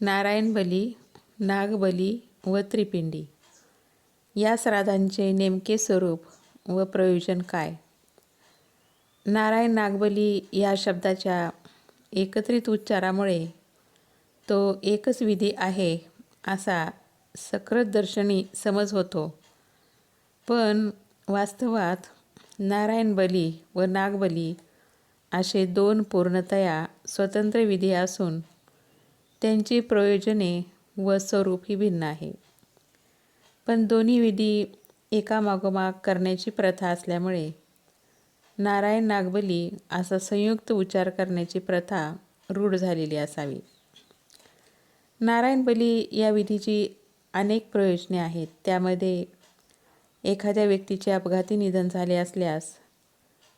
नारायणबली नागबली व त्रिपिंडी. या श्राद्धांचे नेमके स्वरूप व प्रयोजन काय? नारायण नागबली या शब्दाच्या एकत्रित उच्चारामुळे तो एकच विधी आहे असा सकृत दर्शनी समज होतो. पण वास्तवात नारायण बली व नागबली असे दोन पूर्णतया स्वतंत्र विधी असून त्यांची प्रयोजने व स्वरूप ही भिन्न आहे. पण दोन्ही विधी एकामागोमाग करण्याची प्रथा असल्यामुळे नारायण नागबली असा संयुक्त उच्चार करण्याची प्रथा रूढ झालेली असावी. नारायण बली या विधीची अनेक प्रयोजने आहेत. त्यामध्ये एखाद्या व्यक्तीचे अपघाती निधन झाले असल्यास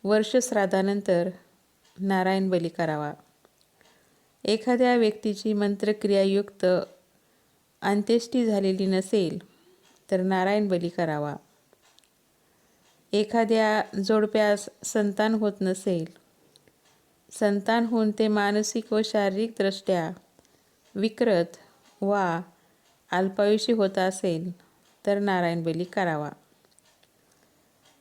वर्षश्राद्धानंतर नारायण बली करावा. एखाद्या व्यक्तीची मंत्रक्रियायुक्त अंत्येष्टी झालेली नसेल तर नारायण बली करावा. एखाद्या जोडप्यास संतान होत नसेल संतान होऊन ते मानसिक व शारीरिकदृष्ट्या विकृत वा अल्पायुषी होत असेल तर नारायण बली करावा.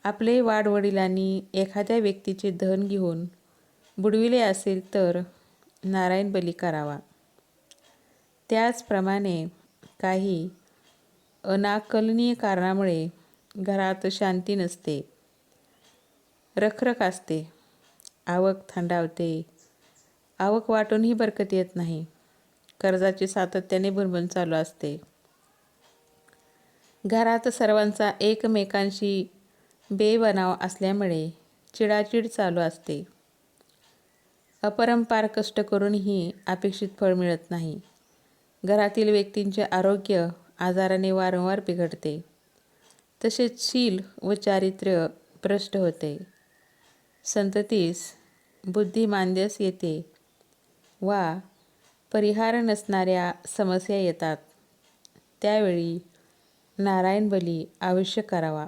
आपले वाडवडिलांनी एखाद्या व्यक्तीचे धन घेऊन बुडविले असेल तर नारायण बली करावा. त्याचप्रमाणे काही अनाकलनीय कारणामुळे घरात शांती नसते. रखरख असते. आवक थंडावते. आवक वाटूनही बरकत येत नाही. कर्जाची सातत्याने भुनभुन चालू असते. घरात सर्वांचा एकमेकांशी बेबनाव असल्यामुळे चिडाचिड चालू असते. अपरंपार कष्ट करूनही अपेक्षित फळ मिळत नाही. घरातील व्यक्तींचे आरोग्य आजाराने वारंवार बिघडते. तसेच शील व चारित्र्य भ्रष्ट होते. संततीस बुद्धिमांद्यस येते वा परिहार नसणाऱ्या समस्या येतात. त्यावेळी नारायण बली आवश्यक करावा.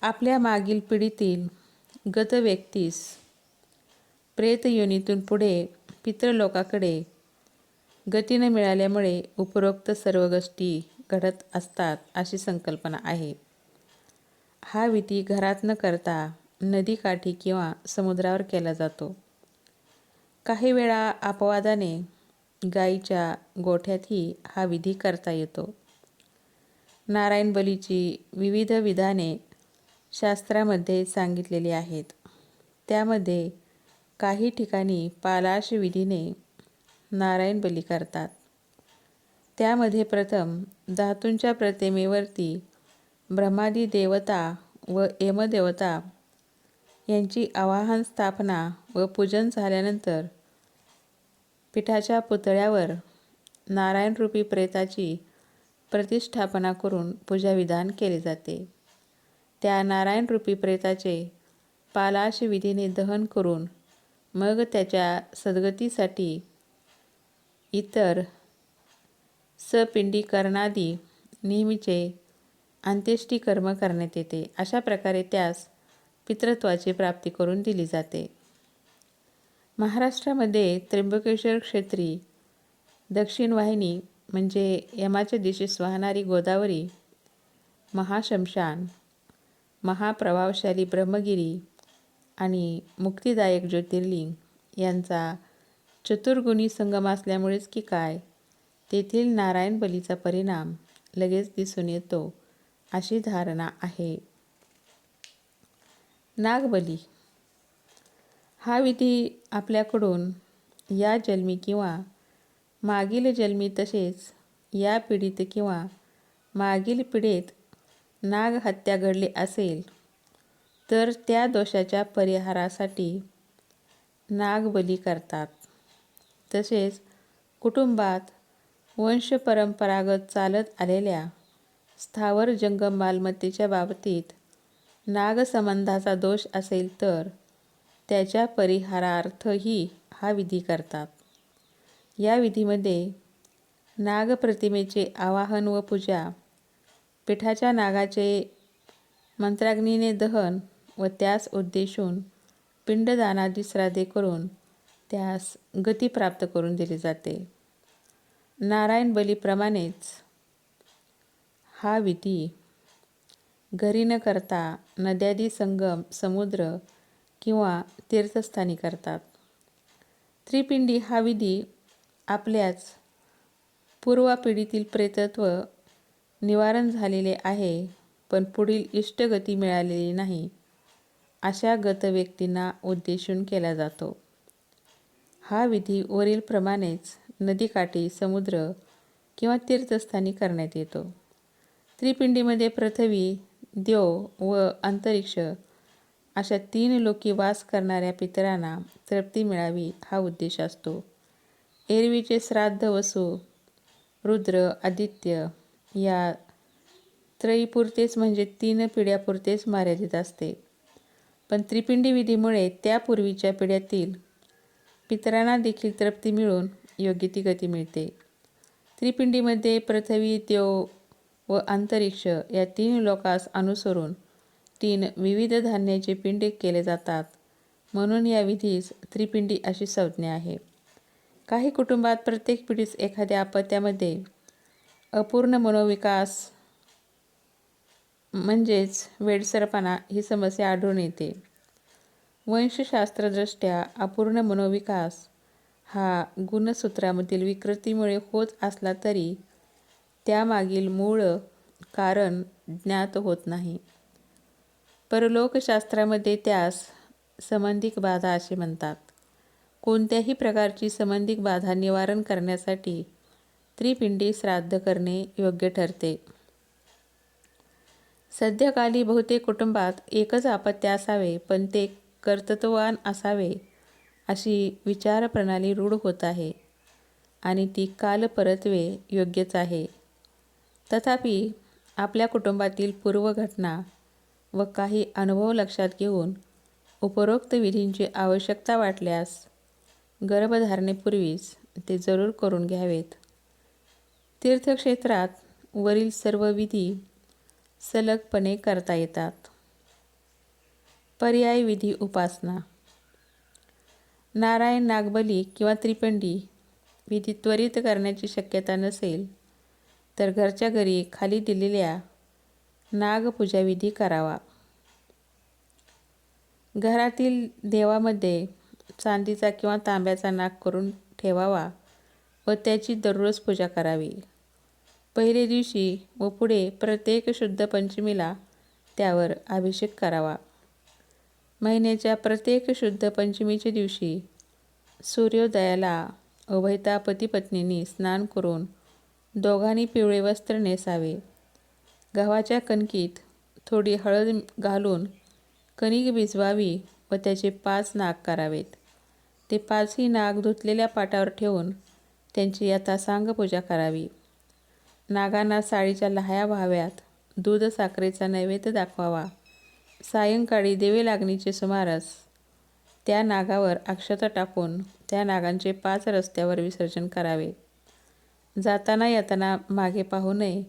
आपल्या मागील पिढीतील गत व्यक्तीस प्रेतयोनीतून पुढे पितृलोकाकडे गती न मिळाल्यामुळे उपरोक्त सर्व गोष्टी घडत असतात अशी संकल्पना आहे. हा विधी घरात न करता नदीकाठी किंवा समुद्रावर केला जातो. काही वेळा अपवादाने गाईच्या गोठ्यातही हा विधी करता येतो. नारायण बलीची विविध विधाने शास्त्रामध्ये सांगितलेली आहेत. त्यामध्ये काही ठिकाणी पालाश विधीने नारायण बली करतात. त्यामध्ये प्रथम धातूंच्या प्रतिमेवरती ब्रह्मादी देवता व यमदेवता यांची आवाहन स्थापना व पूजन झाल्यानंतर पिठाच्या पुतळ्यावर नारायणरूपी प्रेताची प्रतिष्ठापना करून पूजाविधान केले जाते. त्या नारायणरूपी प्रेताचे पालाश विधीने दहन करून मग त्याच्या सद्गतीसाठी इतर सपिंडीकरणादी नेहमीचे अंत्येष्टी कर्म करण्यात येते. अशा प्रकारे त्यास पितृत्वाची प्राप्ती करून दिली जाते. महाराष्ट्रामध्ये त्र्यंबकेश्वर क्षेत्री दक्षिण वाहिनी म्हणजे यमाच्या दिशेस वाहणारी गोदावरी महाशमशान महाप्रभावशाली ब्रह्मगिरी आणि मुक्तिदायक ज्योतिर्लिंग यांचा चतुर्गुणी संगम असल्यामुळेच की काय? तेथील नारायण बलीचा परिणाम लगेच दिसून येतो अशी धारणा आहे. नागबली. हा विधी आपल्याकडून या जन्मी किंवा मागील जन्मी तसेच या पिढीत किंवा मागील पिढीत नागहत्या घडली असेल तर त्या दोषाच्या परिहारासाठी नागबली करतात. तसेच कुटुंबात वंशपरंपरागत चालत आलेल्या स्थावर जंगम मालमत्तेच्या बाबतीत नागसंबंधाचा दोष असेल तर त्याच्या परिहारार्थही हा विधी करतात. या विधीमध्ये नागप्रतिमेचे आवाहन व पूजा पिठाच्या नागाचे मंत्राग्नीने दहन व त्यास उद्देशून पिंडदानादी श्राद्धे करून त्यास गती प्राप्त करून दिली जाते. नारायण बलीप्रमाणेच हा विधी घरी न करता नद्यादी संगम समुद्र किंवा तीर्थस्थानी करतात. त्रिपिंडी हा विधी आपल्याच पूर्वापिढीतील प्रेतत्व निवारण झालेले आहे पण पुढील इष्टगती मिळालेली नाही. अशा गत व्यक्तींना उद्देशून केला जातो. हा विधी वरीलप्रमाणेच नदीकाठी समुद्र किंवा तीर्थस्थानी करण्यात येतो. त्रिपिंडीमध्ये पृथ्वी देव व अंतरिक्ष अशा तीन लोकी वास करणाऱ्या पितरांना तृप्ती मिळावी हा उद्देश असतो. एरवीचे श्राद्ध वसू रुद्र आदित्य या त्रयीपुरतेच म्हणजे तीन पिढ्यापुरतेच मर्यादित असते. पण त्रिपिंडी विधीमुळे त्यापूर्वीच्या पिढ्यातील पितरांना देखील तृप्ती मिळून योग्य ती गती मिळते. त्रिपिंडीमध्ये पृथ्वी देव व अंतरिक्ष या तीन लोकास अनुसरून तीन विविध धान्याचे पिंडे केले जातात. म्हणून या विधीस त्रिपिंडी अशी संज्ञा आहे. काही कुटुंबात प्रत्येक पिढीस एखाद्या अपत्यामध्ये अपूर्ण मनोविकास म्हणजेच वेडसरपणा ही समस्या आढळून येते. वंशशास्त्रदृष्ट्या अपूर्ण मनोविकास हा गुणसूत्रामधील विकृतीमुळे होत असला तरी त्यामागील मूळ कारण ज्ञात होत नाही. परलोकशास्त्रामध्ये त्यास संबंधिक बाधा असे म्हणतात. कोणत्याही प्रकारची संबंधिक बाधा निवारण करण्यासाठी त्रिपिंडी श्राद्ध करणे योग्य ठरते. सध्याकाली बहुतेक कुटुंबात एकच अपत्य असावे पण ते कर्तृत्ववान असावे अशी विचारप्रणाली रूढ होत आहे आणि ती कालपरत्वे योग्यच आहे. तथापि आपल्या कुटुंबातील पूर्वघटना व काही अनुभव लक्षात घेऊन उपरोक्त विधींची आवश्यकता वाटल्यास गर्भधारणेपूर्वीच ते जरूर करून घ्यावेत. तीर्थक्षेत्रात वरील सर्व विधी सलगपणे करता येतात. पर्याय विधी उपासना. नारायण नागबली किंवा त्रिपंडी विधी त्वरित करण्याची शक्यता नसेल तर घरच्या घरी खाली दिलेल्या नागपूजा विधी करावा. घरातील देवामध्ये चांदीचा किंवा तांब्याचा नाग करून ठेवावा व त्याची दररोज पूजा करावी. पहिल्या दिवशी व पुढे प्रत्येक शुद्ध पंचमीला त्यावर अभिषेक करावा. महिन्याच्या प्रत्येक शुद्ध पंचमीच्या दिवशी सूर्योदयाला उभयता पतीपत्नींनी स्नान करून दोघांनी पिवळे वस्त्र नेसावे. गव्हाच्या कणकीत थोडी हळद घालून कणिक भिजवावी व त्याचे पाच नाग करावेत. ते पाचही नाग धुतलेल्या पाटावर ठेवून त्यांची यथासांग पूजा करावी. नागांना साळीच्या लहाया व्हाव्यात. दूध साखरेचा नैवेद्य दाखवावा. सायंकाळी देवे लागणीचे सुमारास त्या नागावर अक्षता टाकून त्या नागांचे पाच रस्त्यावर विसर्जन करावे. जाताना येताना मागे पाहू नये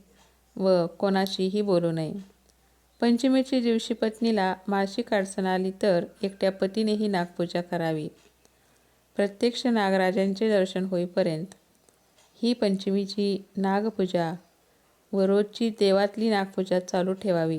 व कोणाशीही बोलू नये. पंचमीच्या दिवशी पत्नीला मासिक अडचण आली तर एकट्या पतीनेही नागपूजा करावी. प्रत्यक्ष नागराजांचे दर्शन होईपर्यंत ही पंचमीची नागपूजा व रोजची देवातली नागपूजा चालू ठेवावी.